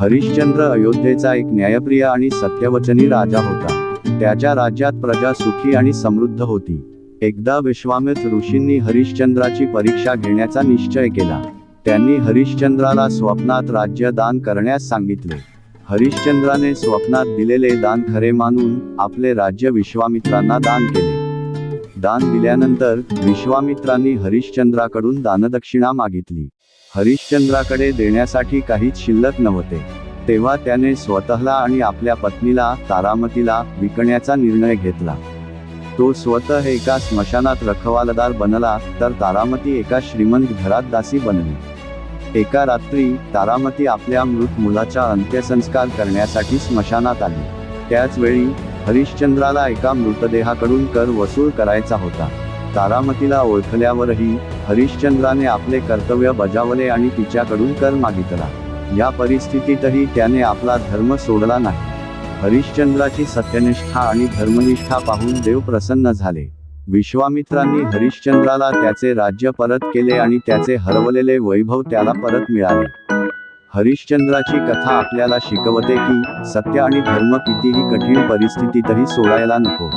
हरिश्चंद्र अयोध्येचा एक न्यायप्रिय आणि सत्यवचनी राजा होता. त्याच्या राज्यात प्रजा सुखी आणि समृद्ध होती. एकदा विश्वामित्र ऋषींनी हरिश्चंद्राची परीक्षा घेण्याचा निश्चय केला. त्यांनी हरिश्चंद्राला स्वप्नात राज्य दान करण्यास सांगितले. हरिश्चंद्राने स्वप्नात दिलेले दान खरे मानून आपले राज्य विश्वामित्रांना दान केले. दान दिल्यानंतर विश्वामित्रांनी हरिश्चंद्राकडून दानदक्षिणा मागितली. हरिश्चंद्राकडे देण्यासाठी काहीच शिल्लक नव्हते. तेव्हा त्याने स्वतःला आणि आपल्या पत्नीला तारामतीला विकण्याचा निर्णय घेतला. तो स्वतः एका स्मशानात रखवालदार बनला तर तारामती एका श्रीमंत घरात दासी बनली. एका रात्री तारामती आपल्या मृत मुलाचा अंत्यसंस्कार करण्यासाठी स्मशानात आली. त्याच वेळी हरिश्चंद्राला एका मृतदेहाकडून कर वसूल करायचा होता. तारामतीला ओळखल्यावरही हरिश्चंद्राने आपले कर्तव्य बजावले आणि तिच्याकडून कर मागितला. या परिस्थितीतही त्याने आपला धर्म सोडला नाही. हरिश्चंद्राची सत्यनिष्ठा आणि धर्मनिष्ठा पाहून देव प्रसन्न झाले. विश्वामित्रांनी हरिश्चंद्राला त्याचे राज्य परत केले आणि त्याचे हरवलेले वैभव त्याला परत मिळाले. हरिश्चंद्राची कथा आपल्याला शिकवते की सत्य आणि धर्म कितीही कठीण परिस्थितीतही सोडायला नको.